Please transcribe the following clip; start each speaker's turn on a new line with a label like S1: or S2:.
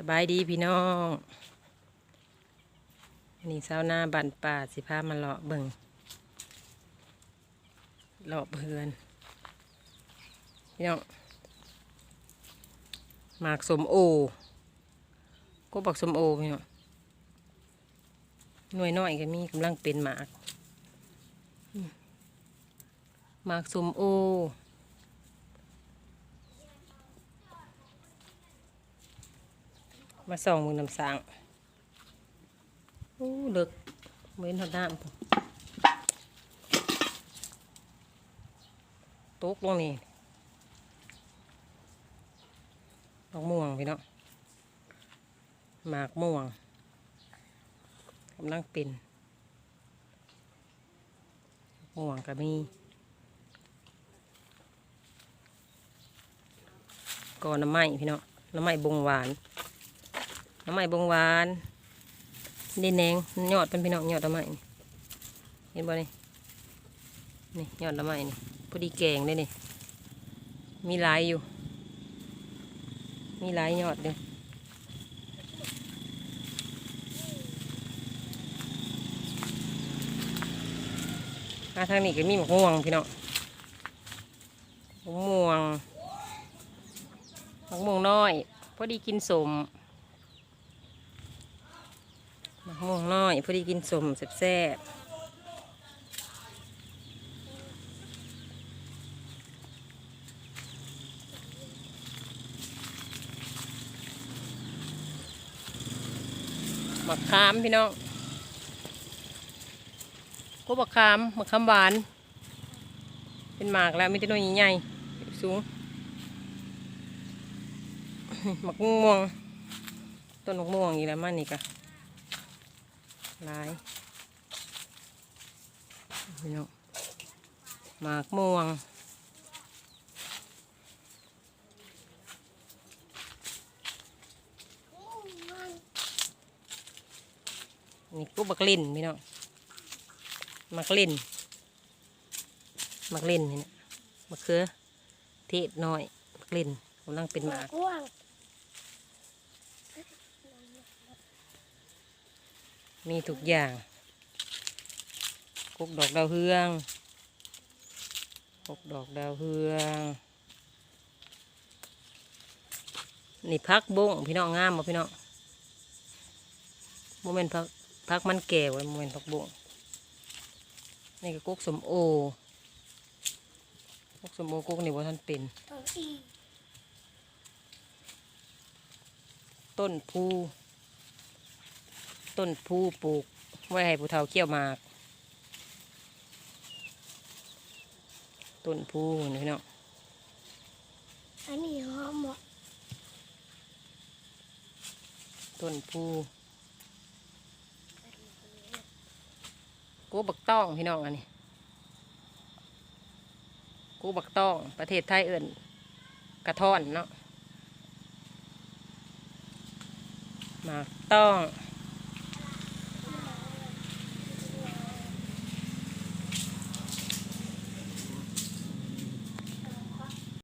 S1: สบายดีพี่น้องนี่เช้าหน้าบันป่าสิพามาเลาะเบิ่งเลาะเพื่อนพี่น้องหมากสมโอก็บักสมโอพี่น้องหน่วยน้อยก็มีกำลังเป็นหมากอืมหมากสมโอ มาส่องมึงน้ำสางโอ้เลิกเว้นหอดน้ำพุ่นตกลงนี่ดอกม่วงพี่เนาะหมากม่วงกำลังเป็นม่วงก็มีก่อนน้ำไม้พี่เนาะน้ำไม้บงหวาน น้ำไม้บงหวานนี่แหนงยอดเป็นพี่น้องยอดน้ำไม้นี่เห็นบ่นี่นี่ยอดน้ำไม้นี่พอดีแกงเลยนี่มีหลายอยู่ มีหลายยอดเลยมาทางนี้ก็มีหมกม่วงพี่น้องหมกม่วงหมกม่วงน้อย พอดีกินสม มะม่วงน้อยพอดีกินสมแซ่บๆมะขามพี่น้องก็มะขามมะขามหวาน เป็นหมากแล้วมีแต่น้อยใหญ่สูงมะม่วง ต้นมะม่วงอีกแล้วมันนี่กะ หลายพี่น้องหมากม่วงนี่กูบักลินพี่น้องมักลินมักลินนี่นะมะเขือเทศน้อยมักลินกำลังเป็นหมาก
S2: ม่วง
S1: มีทุกอย่างกุกดอกดาวเฮืองกุกดอกดาวเฮือง นี่พักบงพี่น้องงามบ่พี่น้องโมเมนพักพักมันแก่ไว้โมเมนพักบงนี่ก็กุกสมโอกุกสมโอกุกนี่ว่าท่านเป็น
S2: เอาอี
S1: ต้นพู ต้นพูปลูก ไว้ให้ผู้เฒ่าเคี่ยวหมาก ต้นพูนี่พี่น้อง
S2: อันนี้หอมอะ
S1: ต้นพูกูบักต้องพี่น้องอันนี้กูบักต้อง ประเทศไทยเอิ่นกระท่อนเนาะหมากต้อง